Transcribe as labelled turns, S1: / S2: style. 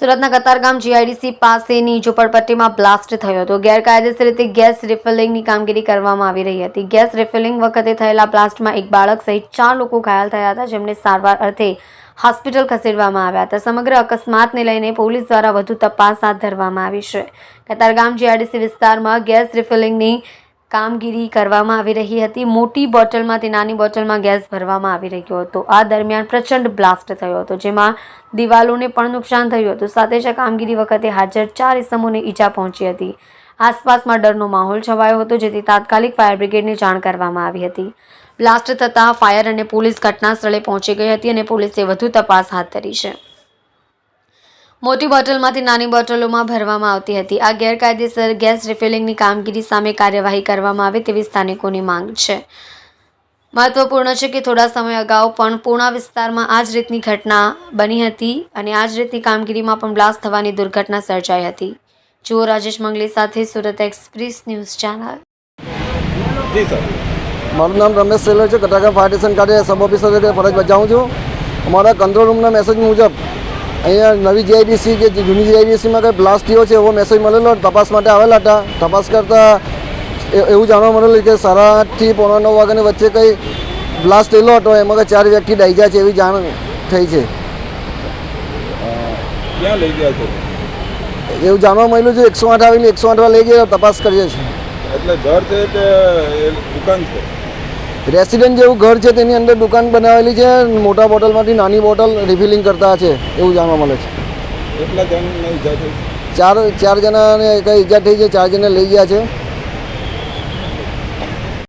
S1: સુરતના કતારગામ જીઆઈડીસી પાસેની ઝુંપડપટ્ટીમાં બ્લાસ્ટ થયો હતો. ગેરકાયદેસર રીતે ગેસ રિફિલિંગની કામગીરી કરવામાં આવી રહી હતી. ગેસ રિફિલિંગ વખતે થયેલા બ્લાસ્ટમાં એક બાળક સહિત ચાર લોકો ઘાયલ થયા હતા, જેમને સારવાર અર્થે હોસ્પિટલ ખસેડવામાં આવ્યા હતા. સમગ્ર અકસ્માતને લઈને પોલીસ દ્વારા વધુ તપાસ હાથ ધરવામાં આવી છે. કતારગામ જીઆઈડીસી વિસ્તારમાં ગેસ રિફિલિંગની કામગીરી કરવામાં આવી રહી હતી. મોટી બોટલમાંથી નાની બોટલમાં ગેસ ભરવામાં આવી રહ્યો હતો. આ દરમિયાન પ્રચંડ બ્લાસ્ટ થયો હતો, જેમાં દિવાલોને પણ નુકસાન થયું હતું. સાથે જ કામગીરી વખતે હાજર ચાર ઇસમોને ઈજા પહોંચી હતી. આસપાસમાં ડરનો માહોલ છવાયો હતો, જેથી તાત્કાલિક ફાયર બ્રિગેડને જાણ કરવામાં આવી હતી. બ્લાસ્ટ થતાં ફાયર અને પોલીસ ઘટના સ્થળે પહોંચી ગઈ હતી અને પોલીસે વધુ તપાસ હાથ ધરી છે. મોટી બોટલમાંથી નાની બોટલોમાં ભરવામાં આવતી હતી. આ ગેરકાયદેસર ગેસ રિફિલિંગની કામગીરી સામે કાર્યવાહી કરવામાં આવે તેવી સ્થાનિકોની માંગ છે. મહત્વપૂર્ણ છે કે થોડા સમય અગાઉ પણ પૂર્ણા વિસ્તારમાં આ જ રીતની ઘટના બની હતી અને આ જ રીતની કામગીરીમાં પણ બ્લાસ્ટ થવાની દુર્ઘટના સર્જાઈ હતી. જુઓ રાજેશ મંગલી સાથે Surat express news channel.
S2: Ji sir.
S3: મારું નામ રમેશ સેલર છે કટાકા ફાયર સ્ટેશન ખાતે સબ ઓફિસર તરીકે ફરજ બજાવું છું. અમારા કંટ્રોલ રૂમના મેસેજ મુજબ અહીંયા નવી જીઆઈડીસી કે જૂની જીઆઈડીસીમાં કંઈ બ્લાસ્ટ થયો છે એવો મેસેજ મળેલો તપાસ માટે આવેલા હતા. તપાસ કરતાં એવું જાણવા મળેલું કે સાડા આઠથી પોણા નવ વાગ્યાની વચ્ચે કંઈ બ્લાસ્ટ થયેલો હતો એમાં કંઈ ચાર વ્યક્તિ ડાઈ છે એવી જાણ થઈ છે.
S2: ક્યાં લઈ ગયા છો?
S3: એવું જાણવા મળેલું છે એકસો આઠ આવેલી એકસો આઠમાં લઈ ગયા તપાસ કરીએ છીએ.
S2: એટલે ઘર છે કે દુકાન છે?
S3: રેસિડેન્ટ જેવું ઘર છે તેની અંદર દુકાન બનાવેલી છે મોટા બોટલમાંથી નાની બોટલ રિફિલિંગ કરતા છે એવું જાણવા મળે છે. ચાર ચાર જણાને કંઈ ઈજા થઈ છે ચાર જણા લઈ ગયા છે.